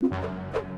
you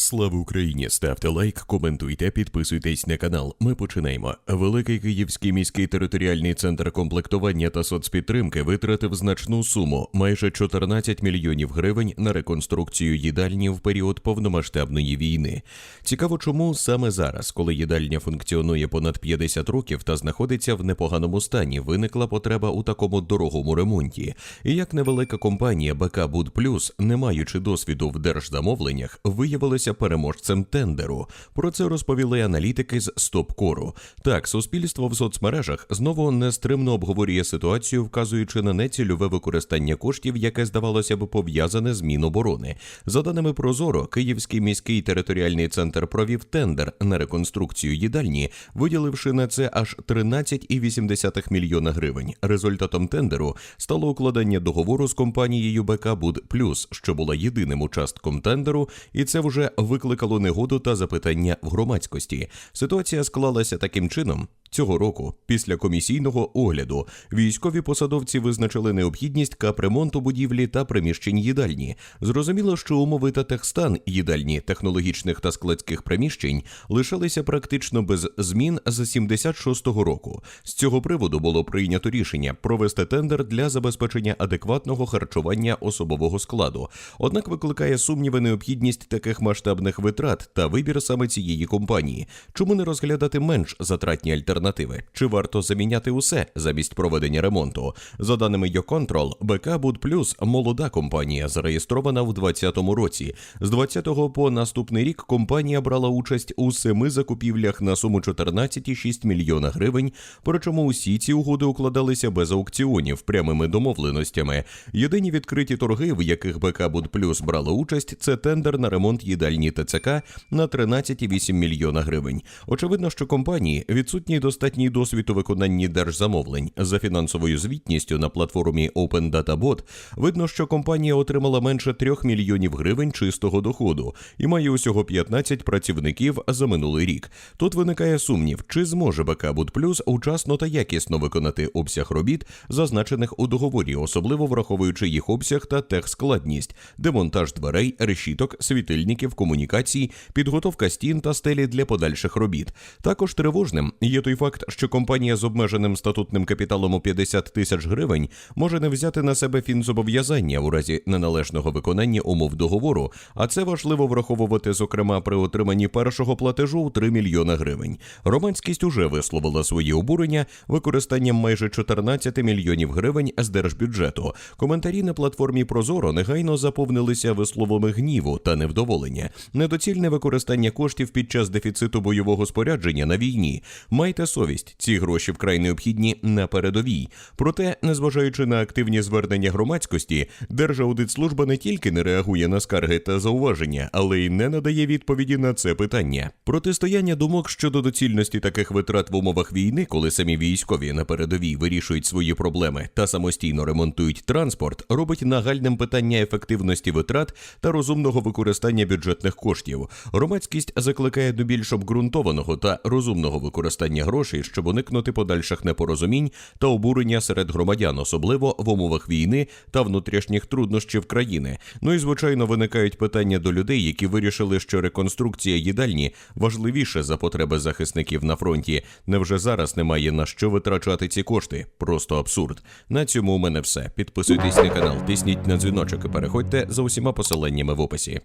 Слава Україні! Ставте лайк, коментуйте, підписуйтесь на канал. Ми починаємо. Великий Київський міський територіальний центр комплектування та соцпідтримки витратив значну суму майже 14 мільйонів гривень на реконструкцію їдальні в період повномасштабної війни. Цікаво, чому саме зараз, коли їдальня функціонує понад 50 років та знаходиться в непоганому стані, виникла потреба у такому дорогому ремонті. І як невелика компанія БК Буд не маючи досвіду в держзамовленнях, виявилася переможцем тендеру. Про це розповіли аналітики з Стопкору. Так, суспільство в соцмережах знову нестримно обговорює ситуацію, вказуючи на нецільове використання коштів, яке здавалося б пов'язане з Міноборони. За даними Прозоро, Київський міський територіальний центр провів тендер на реконструкцію їдальні, виділивши на це аж 13,8 мільйона гривень. Результатом тендеру стало укладення договору з компанією БК Буд Плюс, що була єдиним участком тендеру, і це вже викликало негоду та запитання в громадськості. Ситуація склалася таким чином. Цього року, після комісійного огляду, військові посадовці визначили необхідність капремонту будівлі та приміщень їдальні. Зрозуміло, що умови та техстан їдальні технологічних та складських приміщень лишалися практично без змін з 76-го року. З цього приводу було прийнято рішення провести тендер для забезпечення адекватного харчування особового складу. Однак викликає сумніви необхідність таких масштабних витрат та вибір саме цієї компанії. Чому не розглядати менш затратні альтернативи? Чи варто заміняти усе замість проведення ремонту? За даними Йоконтрол, БК Буд Плюс молода компанія, зареєстрована в 2020 році. З 20-го по наступний рік компанія брала участь у семи закупівлях на суму 14,6 мільйона гривень. Причому усі ці угоди укладалися без аукціонів прямими домовленостями. Єдині відкриті торги, в яких БК Буд Плюс брала участь, це тендер на ремонт їдальні ТЦК на 13,8 мільйона гривень. Очевидно, що компанії відсутній достатній досвід у виконанні держзамовлень. За фінансовою звітністю на платформі Open Data Bot видно, що компанія отримала менше 3 мільйонів гривень чистого доходу і має усього 15 працівників за минулий рік. Тут виникає сумнів, чи зможе БК Буд Плюс учасно та якісно виконати обсяг робіт, зазначених у договорі, особливо враховуючи їх обсяг та техскладність, демонтаж дверей, решіток, світильників, комунікацій, підготовка стін та стелі для подальших робіт. Також тривожним є той факт, що компанія з обмеженим статутним капіталом у 50 тисяч гривень може не взяти на себе фінзобов'язання у разі неналежного виконання умов договору, а це важливо враховувати, зокрема, при отриманні першого платежу у 3 мільйона гривень. Громадськість уже висловила свої обурення використанням майже 14 мільйонів гривень з держбюджету. Коментарі на платформі Прозоро негайно заповнилися висловами гніву та невдоволення. Недоцільне використання коштів під час дефіциту бойового спорядження на війні. Майте совість, ці гроші вкрай необхідні на передовій. Проте, незважаючи на активні звернення громадськості, Держаудитслужба не тільки не реагує на скарги та зауваження, але й не надає відповіді на це питання. Протистояння думок щодо доцільності таких витрат в умовах війни, коли самі військові на передовій вирішують свої проблеми та самостійно ремонтують транспорт, робить нагальним питання ефективності витрат та розумного використання бюджетних коштів. Громадськість закликає до більш обґрунтованого та розумного використання грошей, щоб уникнути подальших непорозумінь та обурення серед громадян, особливо в умовах війни та внутрішніх труднощів країни. Ну і звичайно виникають питання до людей, які вирішили, що реконструкція їдальні важливіше за потреби захисників на фронті. Невже зараз немає на що витрачати ці кошти? Просто абсурд. На цьому у мене все. Підписуйтесь на канал, тисніть на дзвіночок і переходьте за усіма посиланнями в описі.